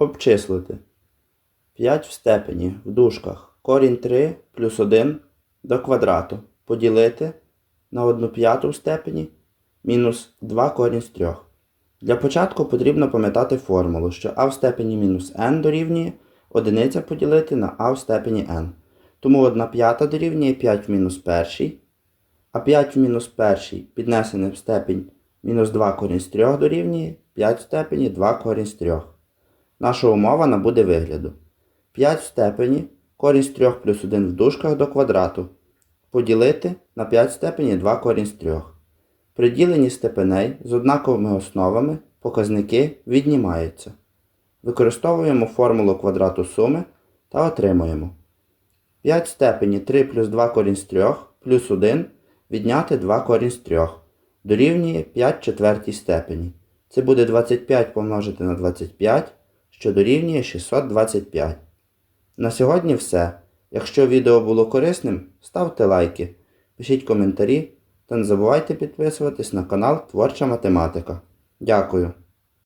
Обчислити. 5 в степені в дужках корінь 3 плюс 1 до квадрату поділити на 1 п'яту в степені мінус 2 корінь з 3. Для початку потрібно пам'ятати формулу, що а в степені мінус n дорівнює одиниця поділити на а в степені n. Тому 1 п'ята дорівнює 5 в мінус першій, а 5 в мінус першій піднесене в степень мінус 2 корінь з 3 дорівнює 5 в степені 2 корінь з 3. Наша умова набуде вигляду. 5 в степені корінь з 3 плюс 1 в дужках до квадрату поділити на 5 в степені 2 корінь з 3. При діленні степеней з однаковими основами показники віднімаються. Використовуємо формулу квадрату суми та отримуємо 5 в степені 3 плюс 2 корінь з 3 плюс 1 відняти 2 корінь з 3 дорівнює 5 четвертій степені. Це буде 25 помножити на 25, що дорівнює 625. На сьогодні все. Якщо відео було корисним, ставте лайки, пишіть коментарі та не забувайте підписуватись на канал Творча Математика. Дякую!